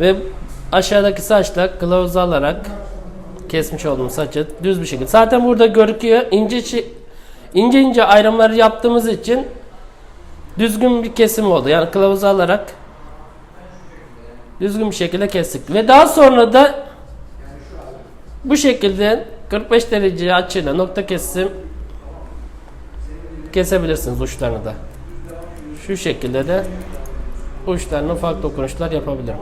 Ve aşağıdaki saçla kılavuz alarak kesmiş olduğum saçı düz bir şekilde. Zaten burada görüküyor. İnce ince ince ayrımları yaptığımız için düzgün bir kesim oldu. Yani kılavuz alarak düzgün bir şekilde kestik. Ve daha sonra da bu şekilde 45 derece açıyla nokta kesim kesebilirsiniz uçlarını da. Şu şekilde de uçlarına ufak dokunuşlar yapabilirim.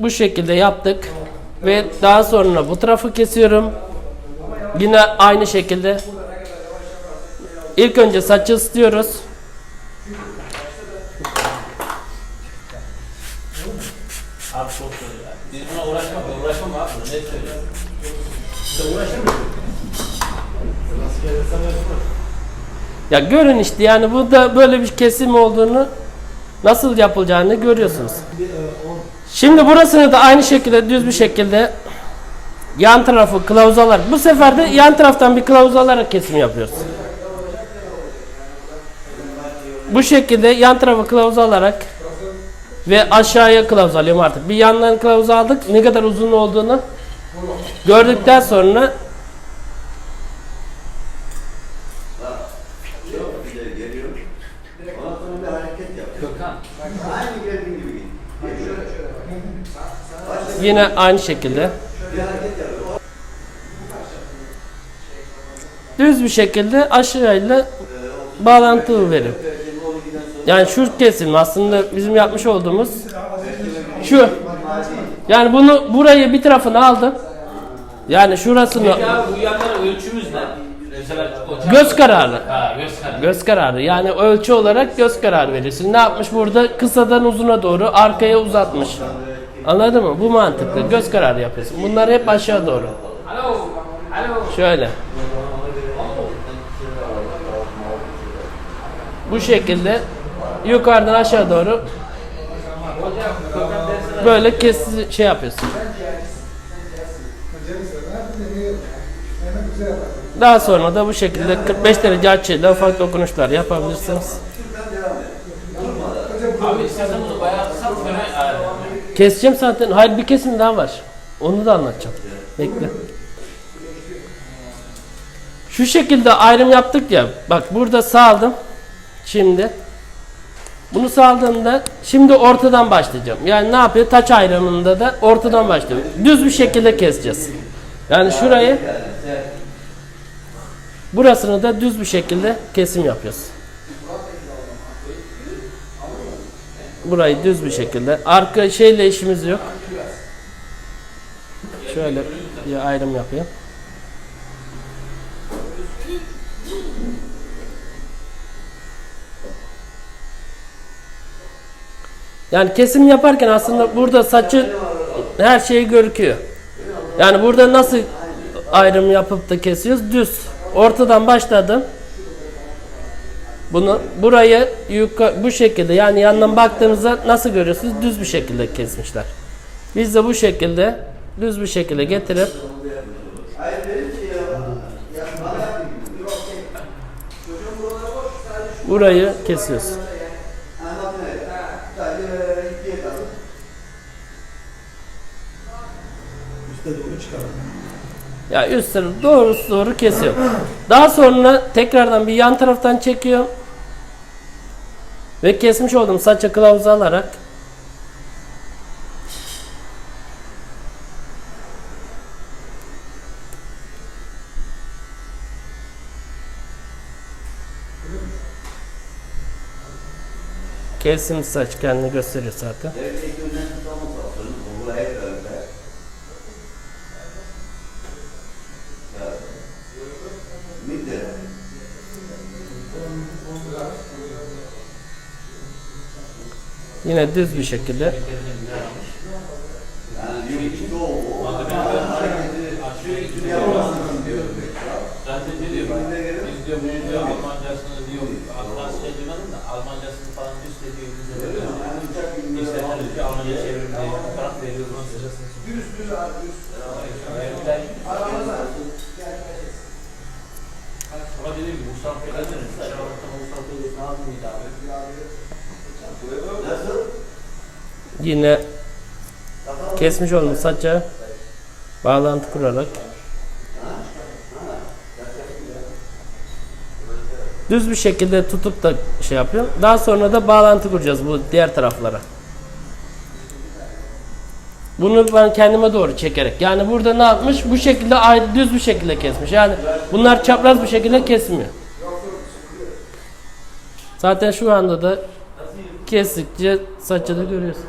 Bu şekilde yaptık ve daha sonra bu tarafı kesiyorum. Yine aynı şekilde ilk önce saçı ısıtıyoruz. Ya. Görün işte yani bu da böyle bir kesim olduğunu nasıl yapılacağını görüyorsunuz. Şimdi burasını da aynı şekilde düz bir şekilde yan tarafı kılavuz alarak bu sefer de yan taraftan bir kılavuz alarak kesim yapıyoruz. Bu şekilde yan tarafı kılavuz alarak ve aşağıya kılavuz alıyorum artık. Bir yandan kılavuz aldık. Ne kadar uzun olduğunu gördükten sonra İleri geliyor. Ondan sonra bir hareket yap. Gökhan. Aynı geldiğin gibi git. Yine aynı şekilde düz bir şekilde aşağıyla bağlantı verin. Yani şu kesim aslında bizim yapmış olduğumuz şu. Yani bunu burayı bir tarafını aldım. Yani şurasını Peki abi bu yanlara ölçümüz ne? Mesela o göz kararı. Ha göz kararı. Göz kararı. Yani ölçü olarak göz kararı veriyorsun. Ne yapmış burada? Kısadan uzuna doğru arkaya uzatmış. Anladın mı? Bu mantıklı. Göz kararı yapıyorsun. Bunlar hep aşağı doğru. Şöyle. Bu şekilde yukarıdan aşağı doğru böyle kes şey yapıyorsun. Daha sonra da bu şekilde 45 derece açıyla ufak dokunuşlar yapabilirsiniz. Abi bunu bayağı kısa böyle ayarlayalım. Keseceğim zaten. Hayır bir kesim daha var. Onu da anlatacağım. Bekle. Şu şekilde ayrım yaptık ya. Bak burada sağladım. Şimdi. Bunu sağladığımda şimdi ortadan başlayacağım. Yani ne yapıyor? Taç ayrımında da ortadan başlıyorum. Düz bir şekilde keseceğiz. Yani şurayı burasını da düz bir şekilde kesim yapıyoruz. Burayı düz bir şekilde. Arka şeyle işimiz yok. Şöyle bir ayrım yapayım. Yani kesim yaparken aslında burada saçı her şeyi görüküyor. Yani burada nasıl ayrım yapıp da kesiyoruz? Düz. Ortadan başladım. Bunu burayı bu şekilde yani yandan baktığımızda nasıl görüyorsunuz? Düz bir şekilde kesmişler. Biz de bu şekilde düz bir şekilde getirip burayı kesiyoruz. doğru. Ya üst tarafı doğrusu doğru kesiyor. Daha sonra tekrardan bir yan taraftan çekiyor. Ve kesmiş olduğum saça kılavuzu alarak Kesim saç kendini gösteriyor zaten. Evet, ilk önden tutamaz aslında. Bu buraya önde. Ya. Midde. Yine düz bir şekilde Yani diyor ki o o hareketi açıyor yapmasın diyor. Zaten ne diyor? Biz diyor bunu diyor Almancasını diyor. Alman şey demedim de Almancasını falan üst ediyor. İngilizce diyor. Yani uçak bilmiyor. İşte hani diyor Almanca çevirim diye taraf veriyor. Düz düz abi düz. Ama dediğim gibi Mustafa Bey'den de Mustafa Bey'den buydu abi. Yine kesmiş olduğumuz saça bağlantı kurarak düz bir şekilde tutup da şey yapıyorum. Daha sonra da bağlantı kuracağız bu diğer taraflara. Bunu ben kendime doğru çekerek. Yani burada ne yapmış? Bu şekilde düz bir şekilde kesmiş. Yani bunlar çapraz bir şekilde kesmiyor. Zaten şu anda da kestikçe saçı da görüyorsun.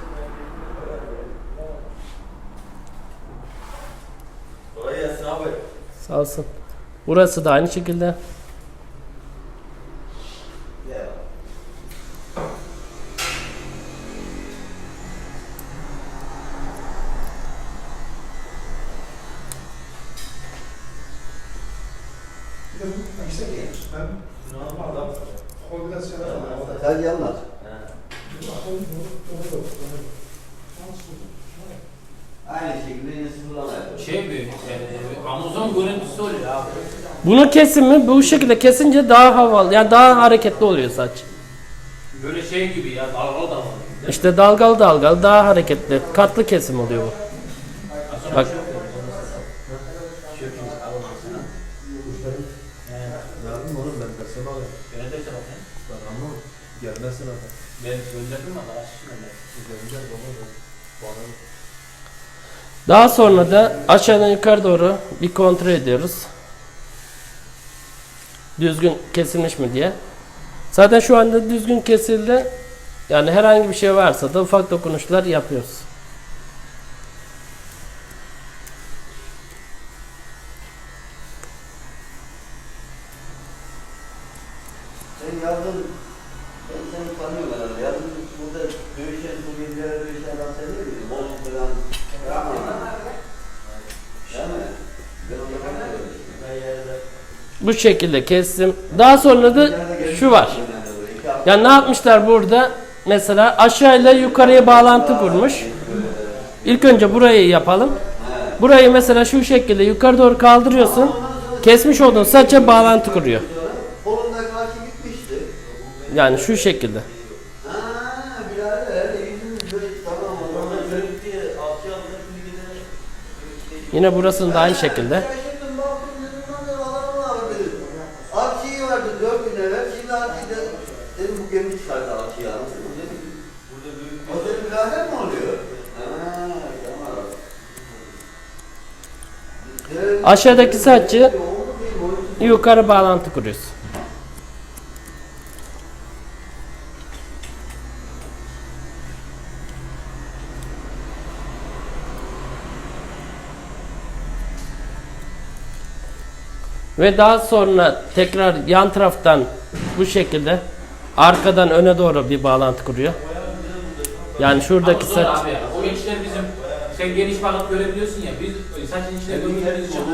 Sağ olsun. Burası da aynı şekilde. Sen yanlar. Aynı şekilde yine sıfırlama yapıyoruz. Şey mi? E, Amazon görüntüsü oluyor abi. Bunun kesimi bu şekilde kesince daha havalı yani daha hareketli oluyor saç. Böyle şey gibi ya dalgalı dalgalı. İşte dalgalı dalgalı daha hareketli. Katlı kesim oluyor bu. Bak Yardım oğlum ben desem abi. Neredeyse bakayım. Ben ama gelmesin adam. Ben gönderdim ama açtım Gönder baba ben. Bana daha sonra da aşağıdan yukarı doğru bir kontrol ediyoruz. Düzgün kesilmiş mi diye. Zaten şu anda düzgün kesildi. Yani herhangi bir şey varsa da ufak dokunuşlar yapıyoruz. Sen yardım, ben seni tanıyorum herhalde. Yardım burada dövüşen, bu gençlere dövüşen adam sen değil miydin? Bu şekilde kestim. Daha sonra da şu var. Ya ne yapmışlar burada? Mesela aşağıyla yukarıya bağlantı kurmuş. İlk önce burayı yapalım. Burayı mesela şu şekilde yukarı doğru kaldırıyorsun. Kesmiş olduğun saça bağlantı kuruyor. Yani şu şekilde. Yine burasını da aynı şekilde. Şaşırdım, baktım, dedim, lan dedim, adamın var dedim. Akçeyi vardı dört gün evvel, şimdi akçeyi de dedim bu gemi çıkardı akçeyi anladın mı? Dedim, O dedim birader mi oluyor? Ha, tamam. Dedim, Aşağıdaki saçı yukarı bağlantı kuruyoruz. Ve daha sonra tekrar yan taraftan bu şekilde arkadan öne doğru bir bağlantı kuruyor. Yani şuradaki saç abi. O gençler bizim sen geniş bakıp görebiliyorsun ya. Biz saçın içine gömüleriz için çok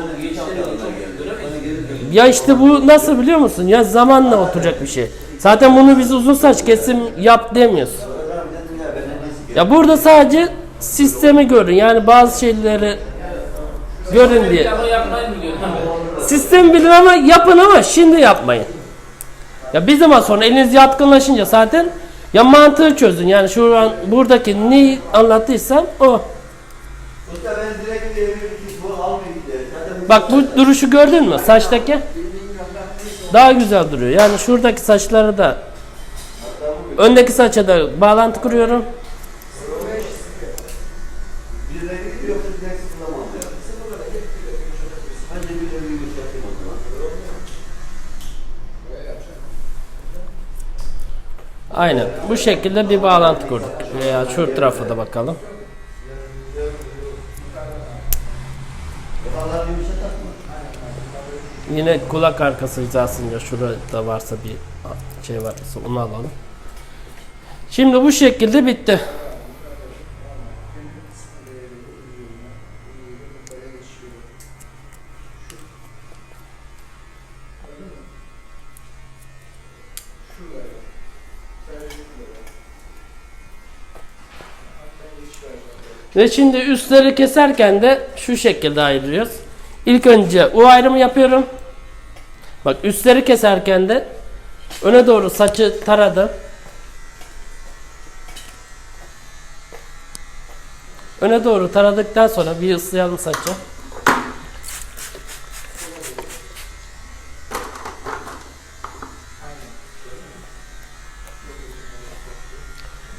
göremeyiz. Ya işte bu nasıl biliyor musun? Ya zamanla oturacak bir şey. Zaten bunu biz uzun saç kesim yap demiyoruz. Ya burada sadece sistemi görün. Yani bazı şeyleri görün diye. Bunu? Sistem bilin ama yapın ama şimdi yapmayın. Ya bir zaman sonra eliniz yatkınlaşınca zaten ya mantığı çözün. Yani şu an buradaki neyi anlattıysam o. Bak bu duruşu gördün mü saçtaki? Daha güzel duruyor. Yani şuradaki saçları da öndeki saça da bağlantı kuruyorum. Aynen. Bu şekilde bir bağlantı kurduk. Veya şu tarafa da bakalım. Yine kulak arkası hizasında şurada varsa bir şey varsa onu alalım. Şimdi bu şekilde bitti. Ve şimdi üstleri keserken de şu şekilde ayırıyoruz. İlk önce U ayrımı yapıyorum. Bak üstleri keserken de Öne doğru saçı taradı. Öne doğru taradıktan sonra bir ıslayalım saçı.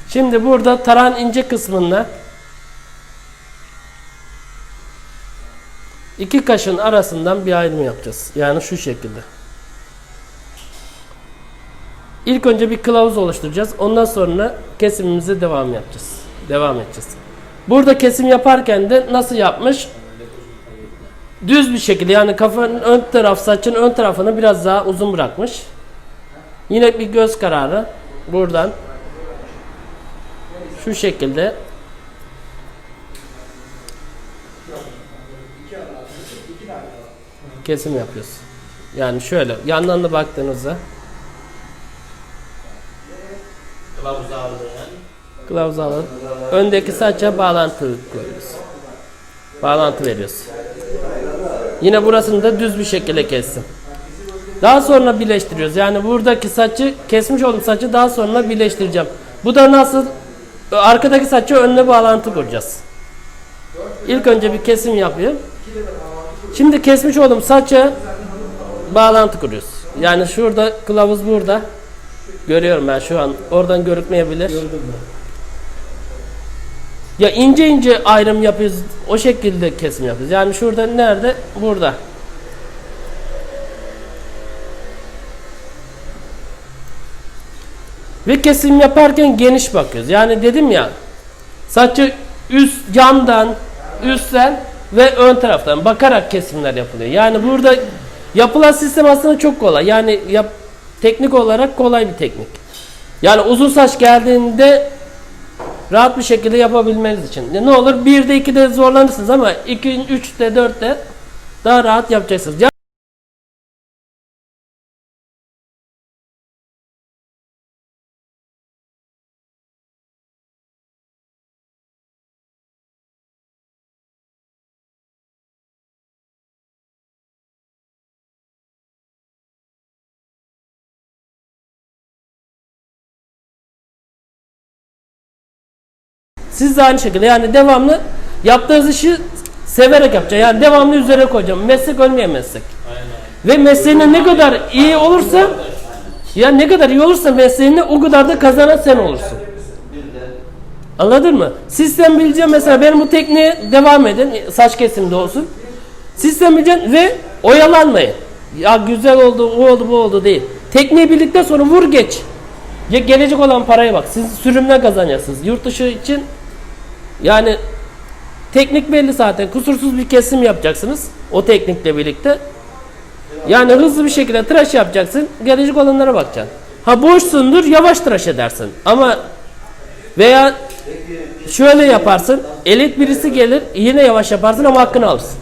Şimdi burada taran ince kısmında iki kaşın arasından bir ayrım yapacağız. Yani şu şekilde. İlk önce bir kılavuz oluşturacağız. Ondan sonra kesimimize devam yapacağız. Devam edeceğiz. Burada kesim yaparken de nasıl yapmış? Düz bir şekilde yani kafanın ön taraf saçın ön tarafını biraz daha uzun bırakmış. Yine bir göz kararı buradan şu şekilde kesim yapıyoruz. Yani şöyle yandan da baktığınızda Kılavuz ağırlığı yani. kılavuz alın. Öndeki saça bağlantı koyuyoruz. Bağlantı veriyoruz. Yine burasını da düz bir şekilde kestim. Daha sonra birleştiriyoruz. Yani buradaki saçı kesmiş olduğum saçı daha sonra birleştireceğim. Bu da nasıl? Arkadaki saçı önüne bağlantı kuracağız. İlk önce bir kesim yapıyorum. Şimdi kesmiş olduğum saçı bağlantı kuruyoruz. Yani şurada kılavuz burada. Görüyorum ben şu an. Oradan görükmeyebilir. Ya ince ince ayrım yapıyoruz. O şekilde kesim yapıyoruz. Yani şurada nerede? Burada. Ve kesim yaparken geniş bakıyoruz. Yani dedim ya saçı üst camdan, üstten ve ön taraftan bakarak kesimler yapılıyor. Yani burada yapılan sistem aslında çok kolay. Yani yap, teknik olarak kolay bir teknik. Yani uzun saç geldiğinde rahat bir şekilde yapabilmeniz için. Ne olur 1'de 2'de zorlanırsınız ama 2, 3'te 4'te daha rahat yapacaksınız. Siz de aynı şekilde yani devamlı yaptığınız işi severek yapacağım. Yani devamlı üzerine koyacağım. Meslek ölmeyen meslek. Ve mesleğinde ne kadar iyi olursa ya ne kadar iyi olursa mesleğinde o kadar da kazanan sen olursun. Anladın mı? Sistem bileceğim mesela benim bu tekniğe devam edin. Saç kesimde olsun. Sistem bileceksin ve oyalanmayın. Ya güzel oldu, o oldu, bu oldu değil. Tekniği bildikten sonra vur geç. Ya gelecek olan paraya bak. Siz sürümle kazanacaksınız. Yurt dışı için yani teknik belli zaten. Kusursuz bir kesim yapacaksınız. O teknikle birlikte. Yani hızlı bir şekilde tıraş yapacaksın. Gelecek olanlara bakacaksın. Ha boşsundur yavaş tıraş edersin. Ama veya şöyle yaparsın. Elit birisi gelir yine yavaş yaparsın ama hakkını alırsın.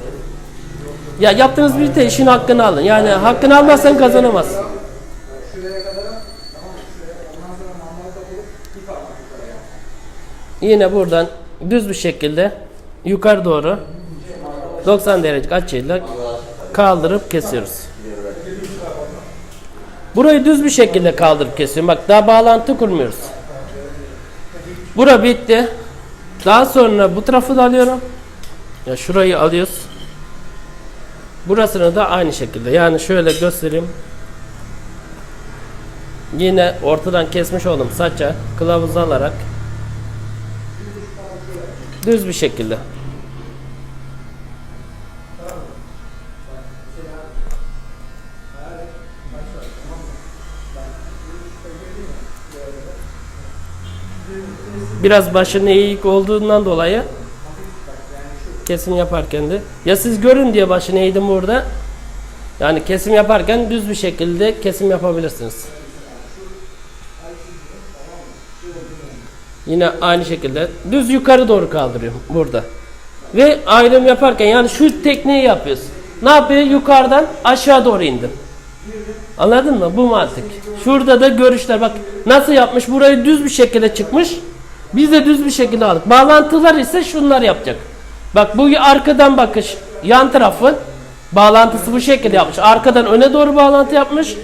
Ya yaptığınız bir de işin hakkını alın. Yani hakkını almazsan kazanamazsın. Yine buradan düz bir şekilde yukarı doğru 90 derece açıyla kaldırıp kesiyoruz. Burayı düz bir şekilde kaldırıp kesiyorum. Bak daha bağlantı kurmuyoruz. Bura bitti. Daha sonra bu tarafı da alıyorum. Ya şurayı alıyoruz. Burasını da aynı şekilde. Yani şöyle göstereyim. Yine ortadan kesmiş oldum saça kılavuz alarak düz bir şekilde. Biraz başının eğik olduğundan dolayı kesim yaparken de ya siz görün diye başını eğdim burada. Yani kesim yaparken düz bir şekilde kesim yapabilirsiniz. Yine aynı şekilde düz yukarı doğru kaldırıyorum burada. Ve ayrım yaparken yani şu tekniği yapıyoruz. Ne yapıyor? Yukarıdan aşağı doğru indim. Anladın mı? Bu mantık. Şurada da görüşler bak nasıl yapmış? Burayı düz bir şekilde çıkmış. Biz de düz bir şekilde aldık. Bağlantılar ise şunlar yapacak. Bak bu arkadan bakış yan tarafın bağlantısı bu şekilde yapmış. Arkadan öne doğru bağlantı yapmış.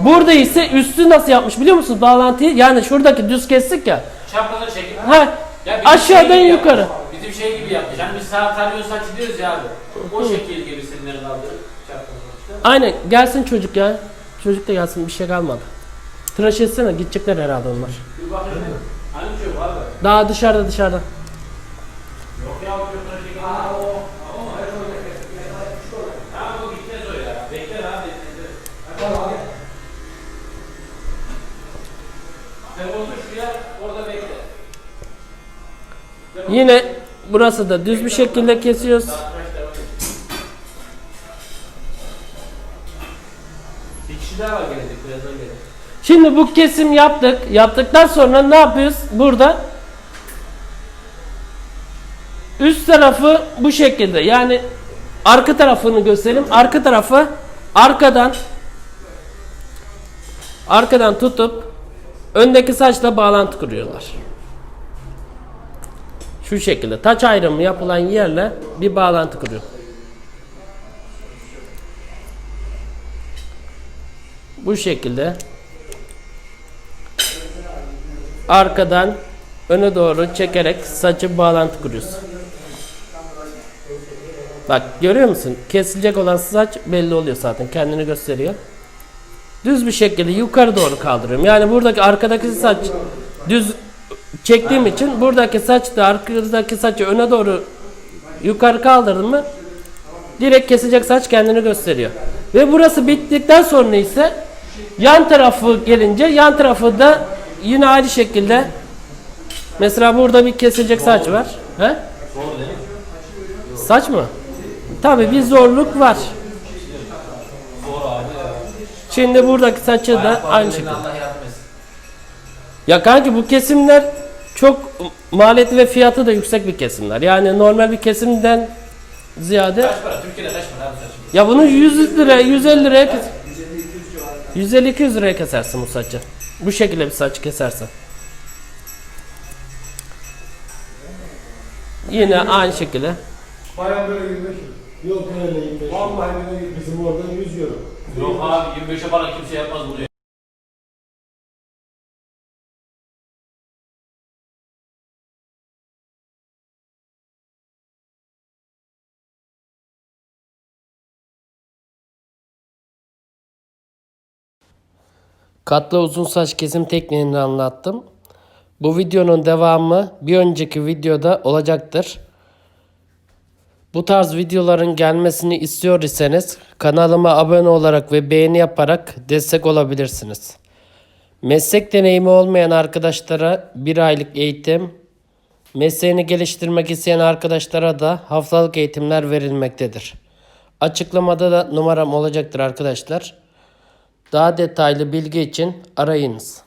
Burada ise üstü nasıl yapmış biliyor musunuz bağlantıyı? Yani şuradaki düz kestik ya. Çaprazı çekip. Ha Ya bizim aşağıdan şey gibi yukarı. yapmış. Bizim şey gibi yapmış. Hani biz saat arıyoruz saç diyoruz ya abi. O şekil gibi sinirleri kaldırıp işte. Aynen gelsin çocuk ya. Çocuk da gelsin bir şey kalmadı. Tıraş etsene gidecekler herhalde onlar. Bir bakayım. Hani çok abi. Daha dışarıda dışarıda. Yok ya o çok şekil. Aa o. Ama hayır o Tamam o gitmez o ya. Bekler abi. Tamam. Sen otur şuraya orada bekle. Yine burası da düz bir şekilde kesiyoruz. Bir kişi daha var gelecek birazdan gelecek. Şimdi bu kesim yaptık. Yaptıktan sonra ne yapıyoruz? Burada üst tarafı bu şekilde. Yani arka tarafını göstereyim. Arka tarafı arkadan arkadan tutup öndeki saçla bağlantı kuruyorlar. Şu şekilde taç ayrımı yapılan yerle bir bağlantı kuruyor. Bu şekilde arkadan öne doğru çekerek saçı bağlantı kuruyoruz. Bak görüyor musun? Kesilecek olan saç belli oluyor zaten. Kendini gösteriyor. Düz bir şekilde yukarı doğru kaldırıyorum. Yani buradaki arkadaki saç düz çektiğim için buradaki saç da arkadaki saçı öne doğru yukarı kaldırdım mı direkt kesecek saç kendini gösteriyor. Ve burası bittikten sonra ise yan tarafı gelince yan tarafı da yine aynı şekilde mesela burada bir kesilecek saç var. He? Saç mı? Tabii bir zorluk var. Şimdi buradaki saçı da aynı şekilde. Ya kanki bu kesimler çok maliyeti ve fiyatı da yüksek bir kesimler. Yani normal bir kesimden ziyade Kaç para? Türkiye'de kaç para abi saçım? ya bunu 100 lira 150 liraya kes 150-200 liraya kesersin bu saçı. Bu şekilde bir saç kesersen. Yine aynı şekilde. Bayağı böyle 25 Yok öyle 25 Vallahi böyle bizim orada 100 euro. Yok abi 25'e para kimse yapmaz bunu Katlı uzun saç kesim tekniğini anlattım. Bu videonun devamı bir önceki videoda olacaktır. Bu tarz videoların gelmesini istiyor iseniz kanalıma abone olarak ve beğeni yaparak destek olabilirsiniz. Meslek deneyimi olmayan arkadaşlara bir aylık eğitim, mesleğini geliştirmek isteyen arkadaşlara da haftalık eğitimler verilmektedir. Açıklamada da numaram olacaktır arkadaşlar. Daha detaylı bilgi için arayınız.